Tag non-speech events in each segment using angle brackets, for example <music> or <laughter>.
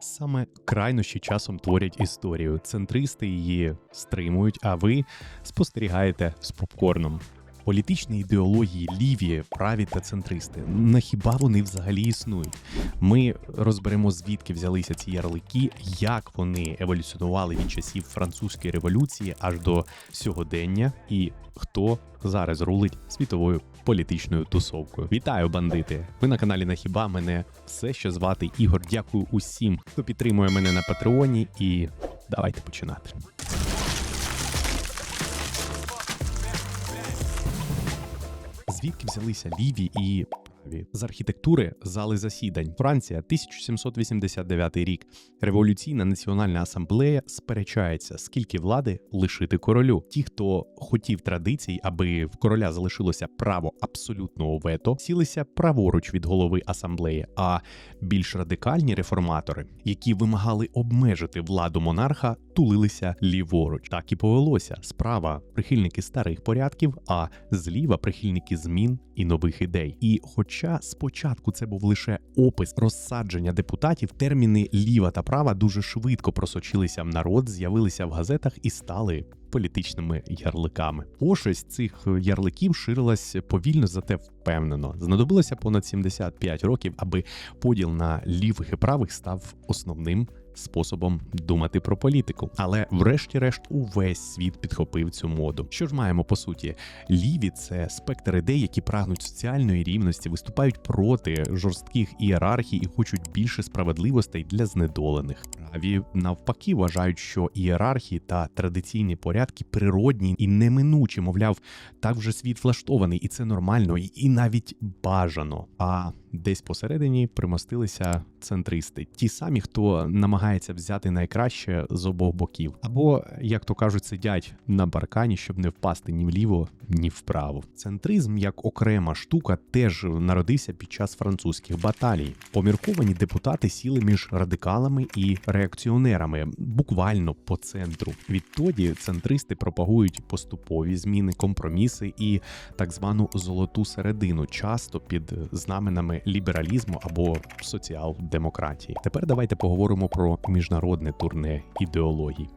Саме крайнощі часом творять історію. Центристи її стримують, а ви спостерігаєте з попкорном. Політичні ідеології ліві, праві та центристи. На хіба вони взагалі існують? Ми розберемо звідки взялися ці ярлики, як вони еволюціонували від часів французької революції аж до сьогодення, і хто зараз рулить світовою політичною тусовкою. Вітаю, бандити! Ви на каналі Нахіба. Мене все що звати Ігор. Дякую усім, хто підтримує мене на Патреоні, і давайте починати. Звідки взялися ліві і праві з архітектури зали засідань? Франція, 1789 рік. Революційна національна асамблея сперечається, скільки влади лишити королю. Ті, хто хотів традицій, аби в короля залишилося право абсолютного вето, сілися праворуч від голови асамблеї. А більш радикальні реформатори, які вимагали обмежити владу монарха, тулилися ліворуч. Так і повелося. Справа прихильники старих порядків, а зліва прихильники змін і нових ідей. І хоча спочатку це був лише опис розсадження депутатів, терміни ліва та права дуже швидко просочилися в народ, з'явилися в газетах і стали. Політичними ярликами пошесть цих ярликів ширилась повільно, зате впевнено. Знадобилося понад 75 років, аби поділ на лівих і правих став основним способом думати про політику. Але, врешті-решт, увесь світ підхопив цю моду. Що ж маємо по суті? Ліві це спектр ідей, які прагнуть соціальної рівності, виступають проти жорстких ієрархій і хочуть більше справедливостей для знедолених. Праві навпаки вважають, що ієрархії та традиційні порядки природні і неминучі, мовляв, так вже світ влаштований, і це нормально, і навіть бажано. А десь посередині примостилися центристи, ті самі, хто намагається взяти найкраще з обох боків, або як то кажуть, сидять на баркані, щоб не впасти ні вліво, ні вправо. Центризм як окрема штука теж народився під час французьких баталій. Помірковані депутати сіли між радикалами і реакціонерами, буквально по центру. Відтоді центристи пропагують поступові зміни, компроміси і так звану золоту середину, часто під знаменами лібералізму або соціал-демократії. Тепер давайте поговоримо про міжнародне турне ідеологій.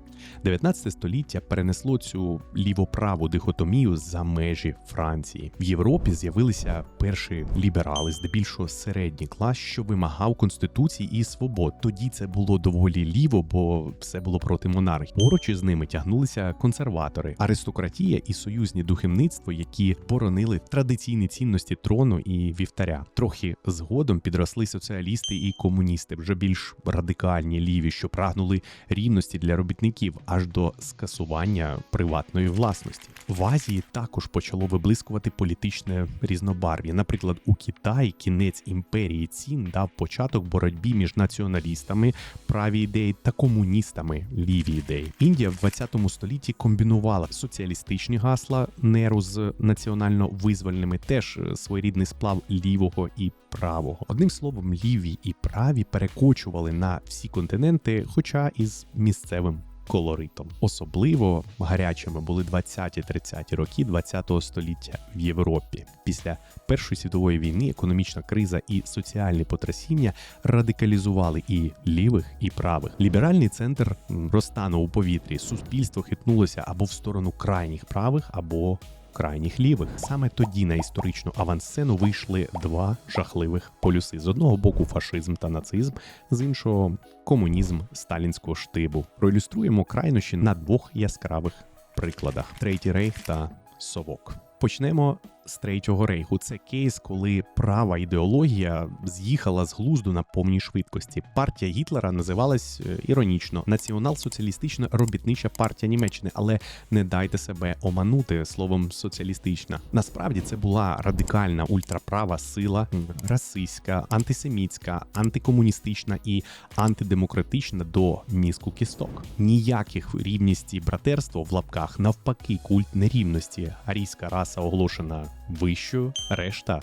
19 століття перенесло цю лівоправу дихотомію за межі Франції. В Європі з'явилися перші ліберали, здебільшого середній клас, що вимагав конституції і свобод. Тоді це було доволі ліво, бо все було проти монархії. Поруч із ними тягнулися консерватори, аристократія і союзні духовництво, які боронили традиційні цінності трону і вівтаря. Трохи згодом підросли соціалісти і комуністи, вже більш радикальні ліві, що прагнули рівності для робітників аж до скасування приватної власності. В Азії також почало виблискувати політичне різнобарв'я. Наприклад, у Китаї кінець імперії цін дав початок боротьбі між націоналістами, праві ідеї та комуністами ліві ідеї. Індія в 20 столітті комбінувала соціалістичні гасла неру з національно-визвольними, теж своєрідний сплав лівого і правого. Одним словом, ліві і праві перекочували на всі континенти, хоча із місцевим колоритом. Особливо гарячими були 20-30 роки 20-го століття в Європі. Після Першої світової війни економічна криза і соціальні потрясіння радикалізували і лівих, і правих. Ліберальний центр розтанув у повітрі. Суспільство хитнулося або в сторону крайніх правих, або крайніх лівих. Саме тоді на історичну авансцену вийшли два жахливих полюси: з одного боку фашизм та нацизм, з іншого комунізм сталінського штибу. Проілюструємо крайнощі на двох яскравих прикладах: Третій рейх та совок. Почнемо з третього рейху. Це кейс, коли права ідеологія з'їхала з глузду на повній швидкості. Партія Гітлера називалась е, іронічно Націонал-соціалістична робітнича партія Німеччини, але не дайте себе оманути словом соціалістична. Насправді це була радикальна ультраправа сила, расистська, антисемітська, антикомуністична і антидемократична до мізку кісток. Ніяких рівності і братерство в лапках навпаки, культ нерівності, арійська раса оголошена вищою, решта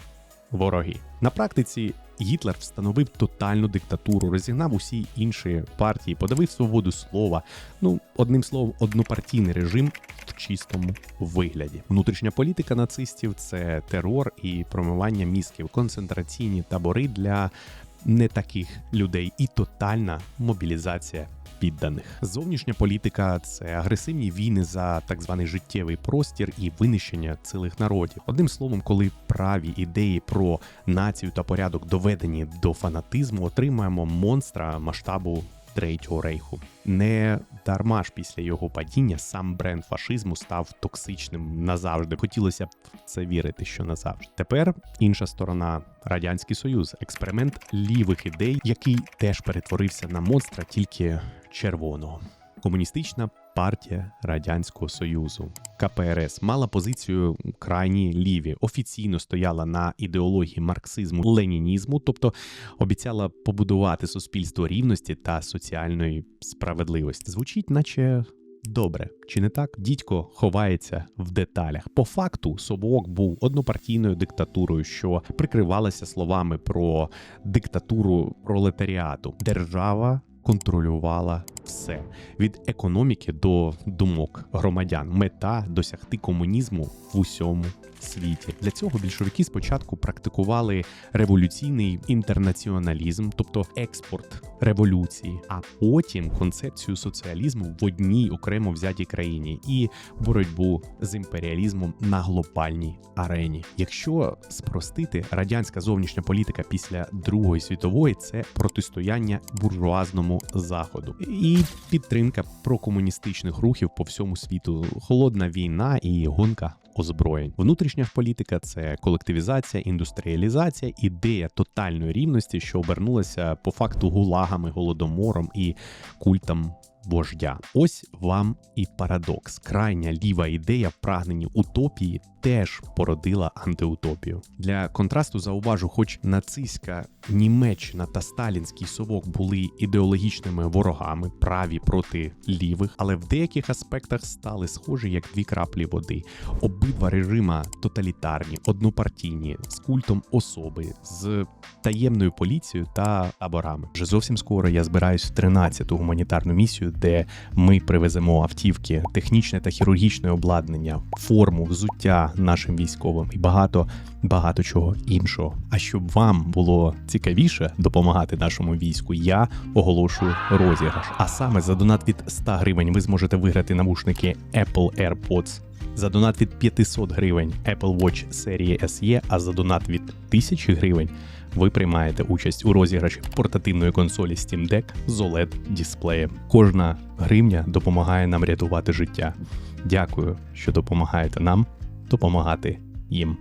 вороги. На практиці Гітлер встановив тотальну диктатуру, розігнав усі інші партії, подавив свободу слова. Ну, одним словом, однопартійний режим в чистому вигляді. Внутрішня політика нацистів це терор і промивання мізків, концентраційні табори для не таких людей і тотальна мобілізація. Підданих зовнішня політика це агресивні війни за так званий життєвий простір і винищення цілих народів. Одним словом, коли праві ідеї про націю та порядок доведені до фанатизму, отримаємо монстра масштабу Третього рейху. Не дарма ж після його падіння сам бренд фашизму став токсичним назавжди. Хотілося б в це вірити, що назавжди. Тепер інша сторона радянський союз, експеримент лівих ідей, який теж перетворився на монстра, тільки червоного. Комуністична партія радянського союзу КПРС мала позицію крайні ліві, офіційно стояла на ідеології марксизму ленінізму, тобто обіцяла побудувати суспільство рівності та соціальної справедливості. Звучить, наче. Добре, чи не так? Дідько ховається в деталях. По факту совок був однопартійною диктатурою, що прикривалася словами про диктатуру пролетаріату. Держава контролювала все від економіки до думок громадян. Мета досягти комунізму в усьому світі. Для цього більшовики спочатку практикували революційний інтернаціоналізм, тобто експорт революції, а потім концепцію соціалізму в одній окремо взятій країні і боротьбу з імперіалізмом на глобальній арені. Якщо спростити радянська зовнішня політика після Другої світової, це протистояння буржуазному заходу і підтримка прокомуністичних рухів по всьому світу, холодна війна і гонка озброєнь. Внутрішня політика це колективізація, індустріалізація, ідея тотальної рівності, що обернулася по факту гулагами, голодомором і культом. Вождя, ось вам і парадокс. Крайня ліва ідея прагнені утопії теж породила антиутопію. Для контрасту зауважу, хоч нацистська Німеччина та сталінський совок були ідеологічними ворогами, праві проти лівих, але в деяких аспектах стали схожі як дві краплі води. Обидва режима тоталітарні, однопартійні, з культом особи, з таємною поліцією та таборами. Вже зовсім скоро я збираюсь в 13-ту гуманітарну місію, де ми привеземо автівки, технічне та хірургічне обладнання, форму, взуття нашим військовим і багато багато чого іншого. А щоб вам було цікавіше допомагати нашому війську, я оголошую розіграш. А саме за донат від 100 гривень ви зможете виграти навушники Apple AirPods. За донат від 500 гривень Apple Watch серії SE, а за донат від 1000 гривень ви приймаєте участь у розіграші портативної консолі Steam Deck з oled дисплеєм. Кожна гривня допомагає нам рятувати життя. Дякую, що допомагаєте нам допомагати їм.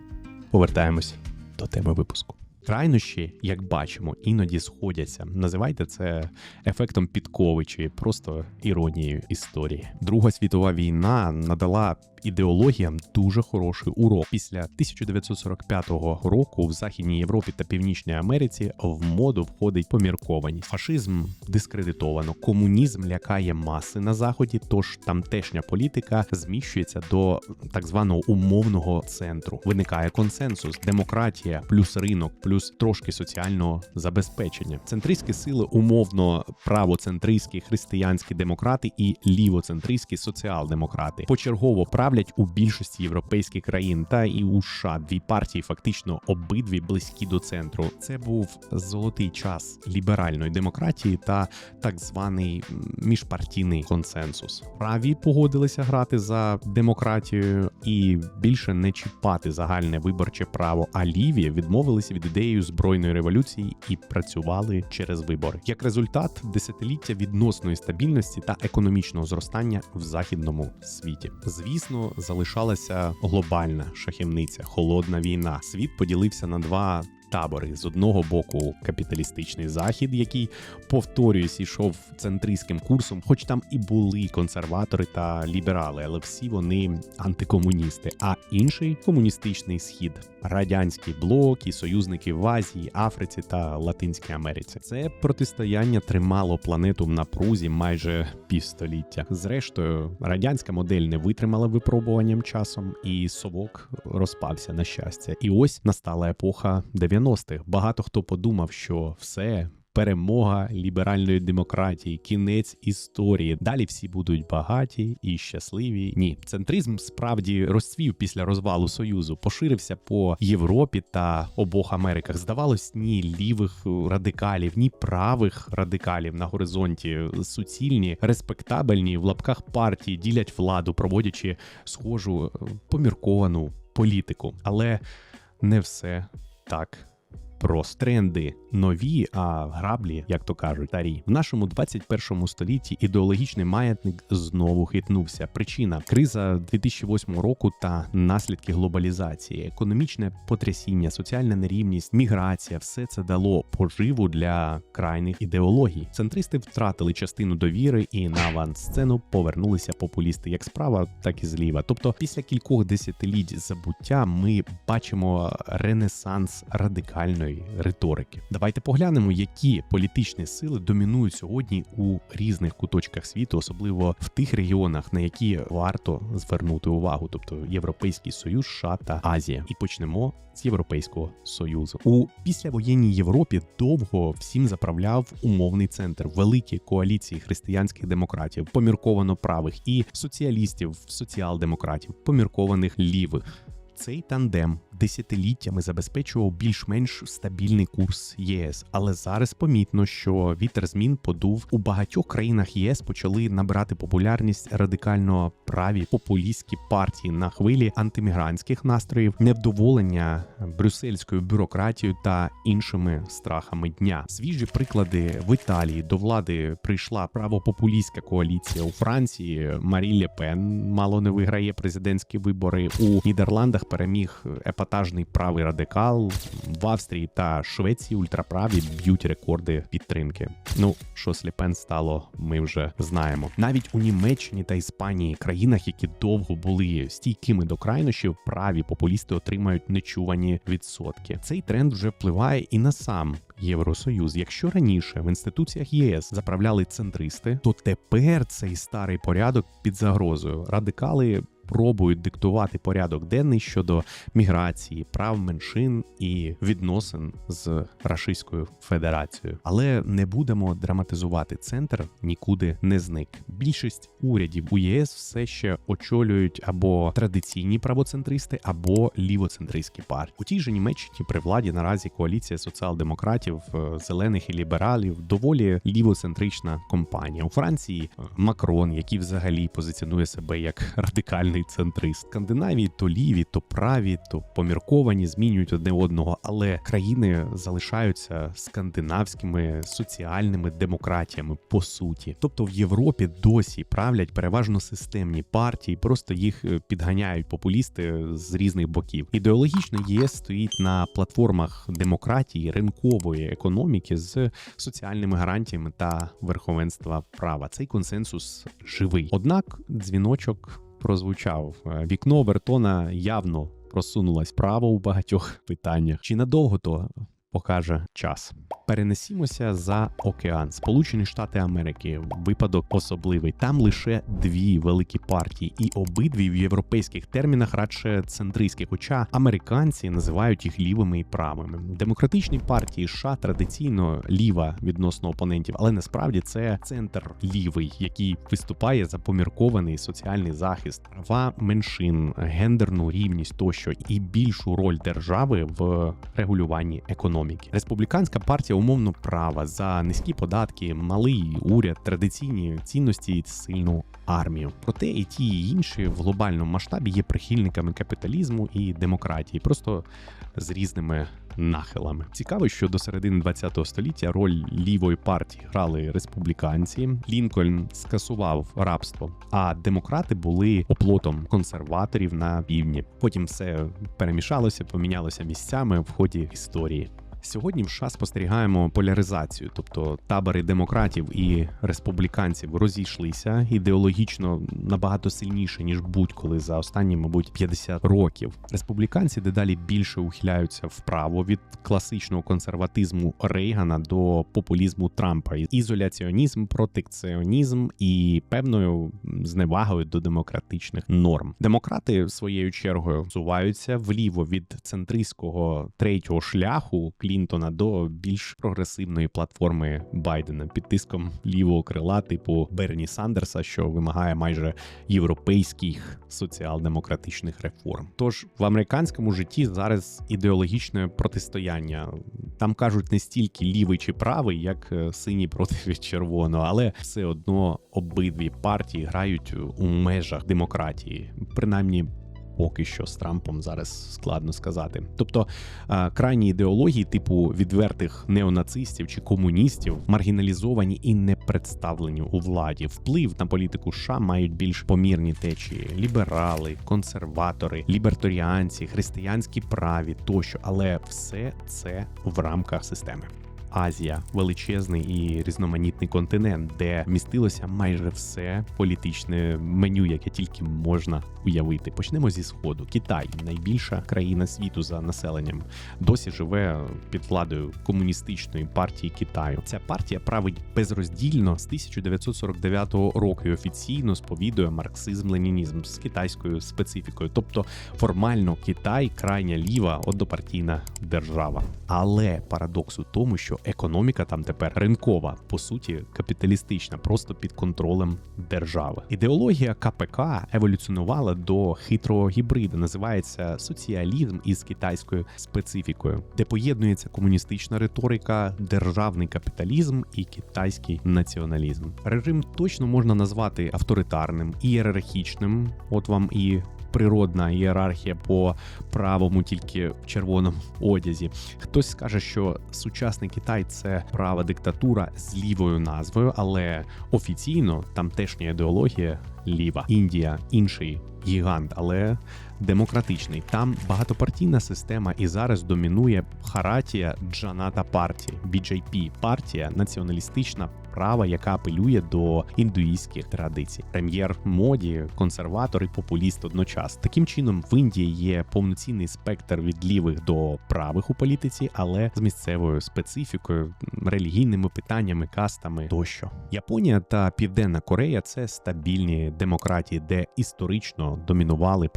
Повертаємось до теми випуску. Крайнощі, як бачимо, іноді сходяться. Називайте це ефектом підкови чи просто іронією історії. Друга світова війна надала ідеологіям дуже хороший урок. Після 1945 року в Західній Європі та Північній Америці в моду входить поміркованість. Фашизм дискредитовано, комунізм лякає маси на заході. Тож тамтешня політика зміщується до так званого умовного центру. Виникає консенсус, демократія, плюс ринок, плюс трошки соціального забезпечення. Центристські сили умовно правоцентристські християнські демократи і лівоцентристські соціал-демократи почергово правлять у більшості європейських країн та і у США дві партії, фактично обидві близькі до центру. Це був золотий час ліберальної демократії та так званий міжпартійний консенсус. Праві погодилися грати за демократію і більше не чіпати загальне виборче право. А ліві відмовилися від ідеї збройної революції і працювали через вибори. Як результат, десятиліття відносної стабільності та економічного зростання в західному світі. Звісно залишалася глобальна шахівниця, холодна війна. Світ поділився на два. Табори з одного боку капіталістичний захід, який повторююсь, ішов центристським курсом, хоч там і були консерватори та ліберали, але всі вони антикомуністи. А інший комуністичний схід, радянський блок і союзники в Азії, Африці та Латинській Америці. Це протистояння тримало планету в напрузі майже півстоліття. Зрештою, радянська модель не витримала випробуванням часом, і совок розпався на щастя. І ось настала епоха 90-х. Багато хто подумав, що все перемога ліберальної демократії, кінець історії. Далі всі будуть багаті і щасливі. Ні, центризм справді розцвів після розвалу союзу, поширився по Європі та обох Америках. Здавалось, ні лівих радикалів, ні правих радикалів на горизонті суцільні, респектабельні в лапках партії ділять владу, проводячи схожу е, помірковану політику. Але не все так. Просто тренди нові, а граблі, як то кажуть, старі. В нашому 21 столітті ідеологічний маятник знову хитнувся. Причина криза 2008 року та наслідки глобалізації, економічне потрясіння, соціальна нерівність, міграція все це дало поживу для крайних ідеологій. Центристи втратили частину довіри і на авансцену повернулися популісти як справа, так і зліва. Тобто, після кількох десятиліть забуття ми бачимо ренесанс радикальної риторики. Давайте поглянемо, які політичні сили домінують сьогодні у різних куточках світу, особливо в тих регіонах, на які варто звернути увагу, тобто Європейський Союз, США та Азія. І почнемо з Європейського союзу у післявоєнній Європі. Довго всім заправляв умовний центр великі коаліції християнських демократів, помірковано правих і соціалістів, соціал-демократів, поміркованих лівих. Цей тандем десятиліттями забезпечував більш-менш стабільний курс ЄС, але зараз помітно, що вітер змін подув у багатьох країнах ЄС почали набирати популярність радикально праві популістські партії на хвилі антимігрантських настроїв, невдоволення брюссельською бюрократією та іншими страхами дня. Свіжі приклади в Італії до влади прийшла правопопулістська коаліція у Франції. Марі Ле Пен мало не виграє президентські вибори у Нідерландах. Переміг епатажний правий радикал в Австрії та Швеції. Ультраправі б'ють рекорди підтримки. Ну що з Лепен стало, ми вже знаємо. Навіть у Німеччині та Іспанії, країнах, які довго були стійкими до крайнощів, праві популісти отримають нечувані відсотки. Цей тренд вже впливає і на сам. Євросоюз, якщо раніше в інституціях ЄС заправляли центристи, то тепер цей старий порядок під загрозою. Радикали пробують диктувати порядок денний щодо міграції, прав меншин і відносин з Рашистською Федерацією. Але не будемо драматизувати. Центр нікуди не зник. Більшість урядів у ЄС все ще очолюють або традиційні правоцентристи, або лівоцентристські партії. У тій же Німеччині при владі наразі коаліція соціал-демократів, е, зелених і лібералів доволі лівоцентрична компанія. У Франції е, Макрон, який взагалі позиціонує себе як радикальний центрист. Скандинавії то ліві, то праві, то помірковані, змінюють одне одного, але країни залишаються скандинавськими соціальними демократіями по суті. Тобто в Європі досі правлять переважно системні партії, просто їх е, підганяють популісти з різних боків. Ідеологічно ЄС стоїть на платформах демократії, ринкової економіки з соціальними гарантіями та верховенства права. Цей консенсус живий. Однак дзвіночок прозвучав. Е, вікно Бертона явно просунулось право у багатьох питаннях. Чи надовго то покаже час? Перенесімося за океан, Сполучені Штати Америки. Випадок особливий. Там лише дві великі партії, і обидві в європейських термінах радше центристські, хоча американці називають їх лівими і правими. Демократичні партії США традиційно ліва відносно опонентів, але насправді це центр лівий, який виступає за поміркований соціальний захист, права меншин, гендерну рівність тощо і більшу роль держави в регулюванні економіки. Республіканська партія умовно права за низькі податки, малий уряд, традиційні цінності і сильну армію. Проте і ті і інші в глобальному масштабі є прихильниками капіталізму і демократії, просто з різними нахилами. Цікаво, що до середини 20 століття роль лівої партії грали республіканці. Лінкольн скасував рабство, а демократи були оплотом консерваторів на півдні. Потім все перемішалося, помінялося місцями в ході історії. Сьогодні в США спостерігаємо поляризацію, тобто табори демократів і республіканців розійшлися ідеологічно набагато сильніше ніж будь-коли за останні, мабуть, 50 років. Республіканці дедалі більше ухиляються вправо від класичного консерватизму Рейгана до популізму Трампа, ізоляціонізм, протекціонізм і певною зневагою до демократичних норм. Демократи своєю чергою суваються вліво від центристського третього шляху клі Клінтона до більш прогресивної платформи Байдена під тиском лівого крила, типу Берні Сандерса, що вимагає майже європейських соціал-демократичних реформ. Тож в американському житті зараз ідеологічне протистояння. Там кажуть не стільки лівий чи правий, як е, синій проти <laughs> червоного, але все одно обидві партії грають у межах демократії, принаймні. Поки що з Трампом зараз складно сказати. Тобто е, крайні ідеології, типу відвертих неонацистів чи комуністів, маргіналізовані і не представлені у владі. Вплив на політику США мають більш помірні течії: ліберали, консерватори, ліберторіанці, християнські праві тощо, але все це в рамках системи. Азія величезний і різноманітний континент, де містилося майже все політичне меню, яке тільки можна уявити. Почнемо зі сходу. Китай найбільша країна світу за населенням, досі живе під владою комуністичної партії Китаю. Ця партія править безроздільно з 1949 року і офіційно сповідує марксизм-ленінізм з китайською специфікою, тобто формально Китай крайня ліва однопартійна держава. Але парадокс у тому, що економіка там тепер ринкова, по суті, капіталістична, просто під контролем держави. Ідеологія КПК еволюціонувала до хитрого гібрида, називається соціалізм із китайською специфікою, де поєднується комуністична риторика, державний капіталізм і китайський націоналізм. Режим точно можна назвати авторитарним, ієрархічним. От вам і природна ієрархія по правому, тільки в червоному одязі. Хтось скаже, що сучасний Китай це права диктатура з лівою назвою, але офіційно тамтешня ідеологія ліва. Індія інший гігант, але демократичний. Там багатопартійна система, і зараз домінує харатія Джаната партії BJP – партія націоналістична права, яка апелює до індуїстських традицій. Прем'єр моді, консерватор і популіст одночасно. Таким чином в Індії є повноцінний спектр від лівих до правих у політиці, але з місцевою специфікою, релігійними питаннями, кастами тощо. Японія та Південна Корея це стабільні демократії, де історично домінували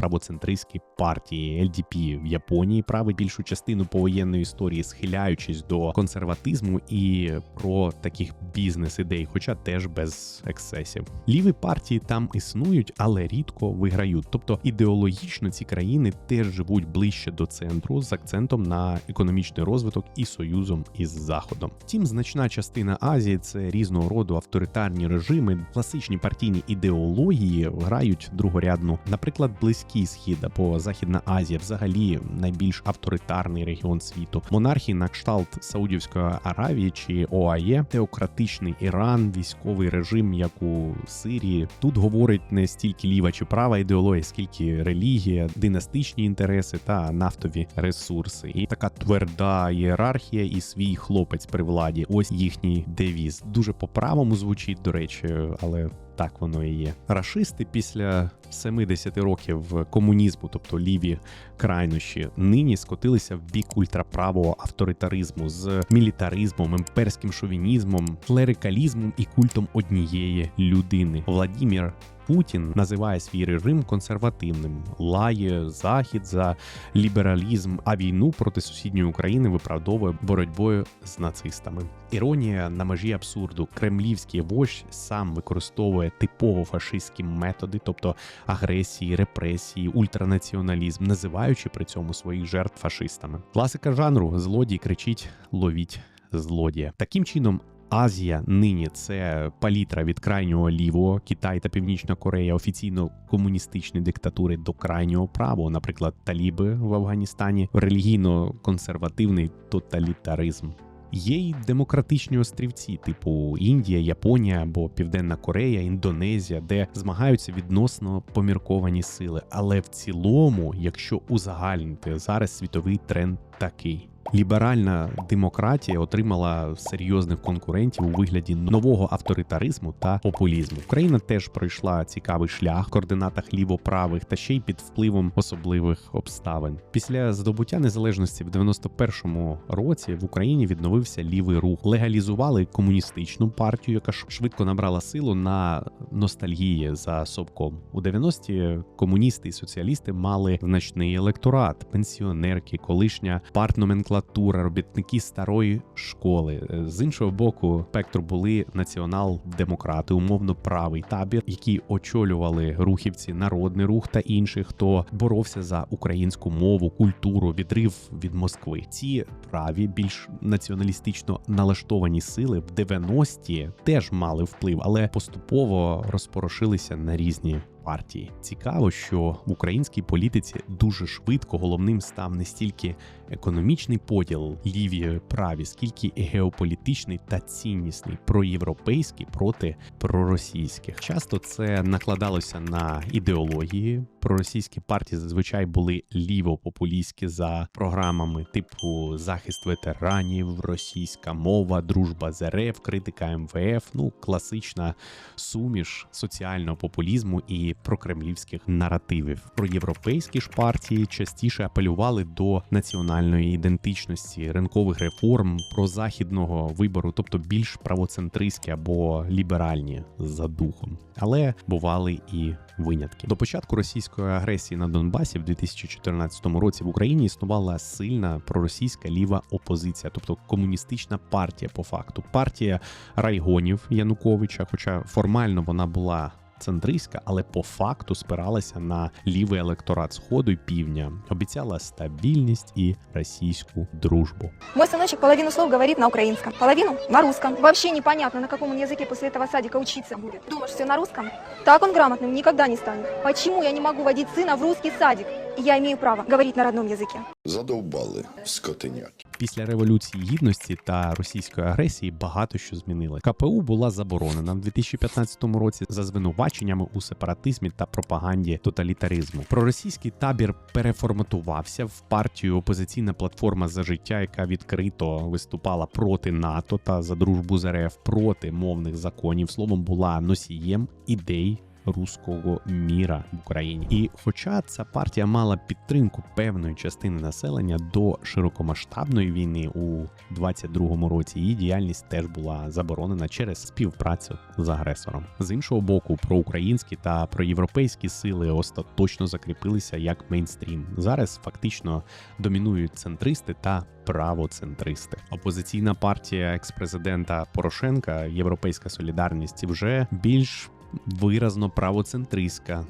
правоцентристські партії LDP в Японії править більшу частину повоєнної історії, схиляючись до консерватизму і про таких бізнес-ідей, хоча теж без ексцесів. Ліві партії там існують, але рідко виграють. Тобто ідеологічно ці країни теж живуть ближче до центру з акцентом на економічний розвиток і союзом із заходом. Втім, значна частина Азії це різного роду авторитарні режими, класичні партійні ідеології грають другорядну, наприклад, близький схід або Західна Азія, взагалі найбільш авторитарний регіон світу. Монархії на кшталт Саудівської Аравії чи ОАЄ, теократичний Іран, військовий режим, як у Сирії. Тут говорить не стільки ліва чи права ідеологія, скільки релігія, династичні інтереси та нафтові ресурси. І така тверда ієрархія і свій хлопець при владі. Ось їхній девіз. Дуже по правому звучить, до речі, але так воно і є. Рашисти після 70 років комунізму, тобто ліві крайнощі, нині скотилися в бік ультраправого авторитаризму з мілітаризмом, імперським шовінізмом, клерикалізмом і культом однієї людини. Владімір Путін називає свій режим консервативним, лає захід за лібералізм, а війну проти сусідньої України виправдовує боротьбою з нацистами. Іронія на межі абсурду. Кремлівський вождь сам використовує типово фашистські методи, тобто агресії, репресії, ультранаціоналізм, називаючи при цьому своїх жертв фашистами. Класика жанру злодій кричить: ловіть злодія. Таким чином. Азія нині це палітра від крайнього лівого, Китай та Північна Корея офіційно комуністичні диктатури до крайнього правого, наприклад, Таліби в Афганістані, релігійно-консервативний тоталітаризм. Є й демократичні острівці, типу Індія, Японія або Південна Корея, Індонезія, де змагаються відносно помірковані сили. Але в цілому, якщо узагальнити зараз світовий тренд такий. Ліберальна демократія отримала серйозних конкурентів у вигляді нового авторитаризму та популізму. Україна теж пройшла цікавий шлях в координатах лівоправих та ще й під впливом особливих обставин. Після здобуття незалежності в 91-му році в Україні відновився лівий рух, легалізували комуністичну партію, яка швидко набрала силу на ностальгії за Собком. У 90-ті комуністи і соціалісти мали значний електорат, пенсіонерки, колишня партноменклатура номенклатура, робітники старої школи. Е, З іншого боку, спектру були націонал-демократи, умовно правий табір, які очолювали рухівці, народний рух та інших, хто боровся за українську мову, культуру, відрив від Москви. Ці праві, більш націоналістично налаштовані сили в 90-ті теж мали вплив, але поступово розпорошилися на різні. Партії цікаво, що в українській політиці дуже швидко головним став не стільки економічний поділ ліві праві, скільки геополітичний та ціннісний проєвропейський проти проросійських. Часто це накладалося на ідеології. Проросійські партії зазвичай були лівопопулістські за програмами типу захист ветеранів, російська мова, дружба з РФ, критика МВФ. Ну класична суміш соціального популізму і прокремлівських наративів. Проєвропейські ж партії частіше апелювали до національної ідентичності, ринкових реформ, прозахідного вибору, тобто більш правоцентристські або ліберальні за духом. Але бували і винятки. До початку російської агресії на Донбасі в 2014 році в Україні існувала сильна проросійська ліва опозиція, тобто комуністична партія по факту. Партія райгонів Януковича, хоча формально вона була Центристська, але по факту спиралася на лівий електорат сходу і півдня, обіцяла стабільність і російську дружбу. Мой сыночек половину слов говорит на украинском, половину на русском. Вообще непонятно, на каком он языке после этого садика учиться будет. Думаешь, все на русском? Так он грамотным никогда не станет. Почему я не могу водить сына в русский садик? Я имею право говорить на родном языке. Задовбали скотиняки. Після революції гідності та російської агресії багато що змінили. КПУ була заборонена в 2015 році за звинуваченнями у сепаратизмі та пропаганді тоталітаризму. Проросійський табір переформатувався в партію опозиційна платформа за життя, яка відкрито виступала проти НАТО та за дружбу з РФ проти мовних законів. Словом, була носієм ідей руського міра в Україні. І хоча ця партія мала підтримку певної частини населення до широкомасштабної війни у 22-му році, її діяльність теж була заборонена через співпрацю з агресором. З іншого боку, проукраїнські та проєвропейські сили остаточно закріпилися як мейнстрім. Зараз фактично домінують центристи та правоцентристи. Опозиційна партія експрезидента Порошенка, Європейська Солідарність, вже більш виразно правоцентристська,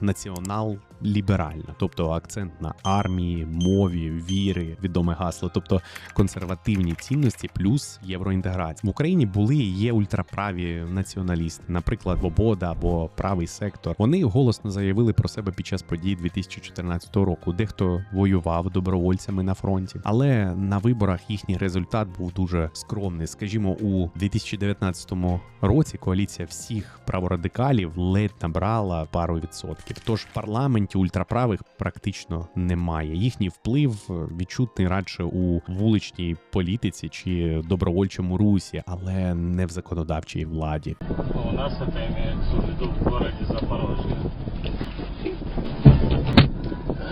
націонал-ліберальна, тобто акцент на армії, мові, віри, відоме гасло, тобто консервативні цінності плюс євроінтеграція. В Україні були і є ультраправі націоналісти, наприклад, Свобода або правий сектор. Вони голосно заявили про себе під час подій 2014 року. Дехто воював добровольцями на фронті, але на виборах їхній результат був дуже скромний. Скажімо, у 2019 році коаліція всіх праворадикалів ледь набрала пару відсотків. Тож в парламенті ультраправих практично немає. Їхній вплив відчутний радше у вуличній політиці чи добровольчому русі, але не в законодавчій владі. У нас це имеется в в городе Запорожье.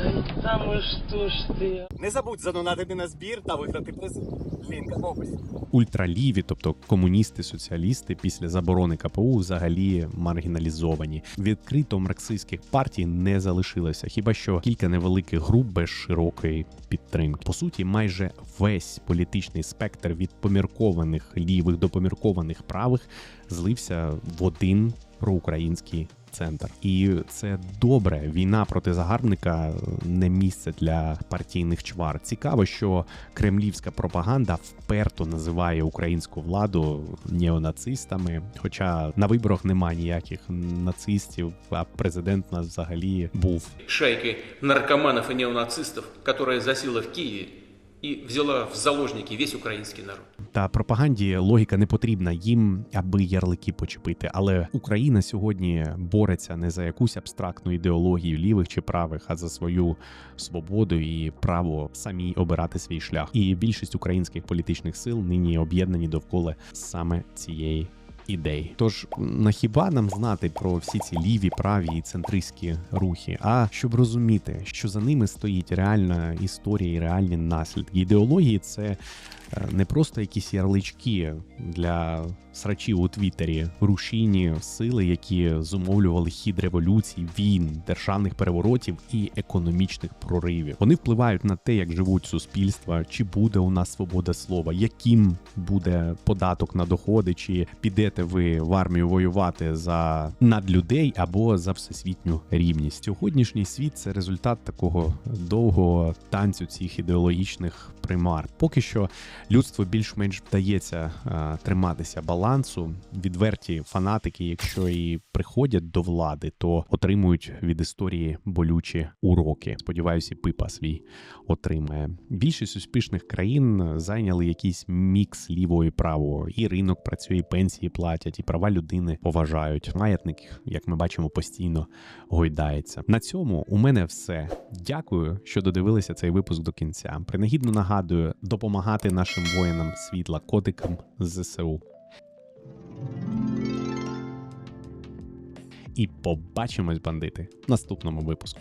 И что ж ты? Не забудь задонатити на збір та виграти призи. Лінка в описі. Ультраліві, тобто комуністи, соціалісти, після заборони КПУ взагалі маргіналізовані. Відкрито марксистських партій не залишилося, хіба що кілька невеликих груп без широкої підтримки. По суті, майже весь політичний спектр від поміркованих лівих до поміркованих правих злився в один проукраїнський центр. І це добре. Війна проти загарбника не місце для партійних чвар. Цікаво, що кремлівська пропаганда вперто називає українську владу неонацистами. Хоча на виборах немає ніяких нацистів, а президент у нас взагалі був шайкой наркоманов и неонацистов, которая засела в Киеве и взяла в заложники весь украинский народ. Та пропаганді логіка не потрібна їм, аби ярлики почепити. Але Україна сьогодні бореться не за якусь абстрактну ідеологію лівих чи правих, а за свою свободу і право самі обирати свій шлях. І більшість українських політичних сил нині об'єднані довкола саме цієї ідей. Тож на хіба нам знати про всі ці ліві, праві і центристські рухи, а щоб розуміти, що за ними стоїть реальна історія і реальні наслідки. Ідеології це е, не просто якісь ярлички для срачів у Твіттері, рушійні сили, які зумовлювали хід революцій, війн, державних переворотів і економічних проривів. Вони впливають на те, як живуть суспільства, чи буде у нас свобода слова, яким буде податок на доходи, чи підете ви в армію воювати за надлюдей або за всесвітню рівність. Сьогоднішній світ це результат такого довгого танцю цих ідеологічних примар. Поки що людство більш-менш вдається е, триматися балансу. Відверті фанатики, якщо і приходять до влади, то отримують від історії болючі уроки. Сподіваюся, пипа свій отримає. Більшість успішних країн зайняли якийсь мікс лівого і правого. І ринок працює, і пенсії платять, і права людини поважають. Маятник, як ми бачимо, постійно гойдається. На цьому у мене все. Дякую, що додивилися цей випуск до кінця. Принагідно нагадую допомагати нашим воїнам світла, котикам з ЗСУ. І побачимось, бандити, в наступному випуску.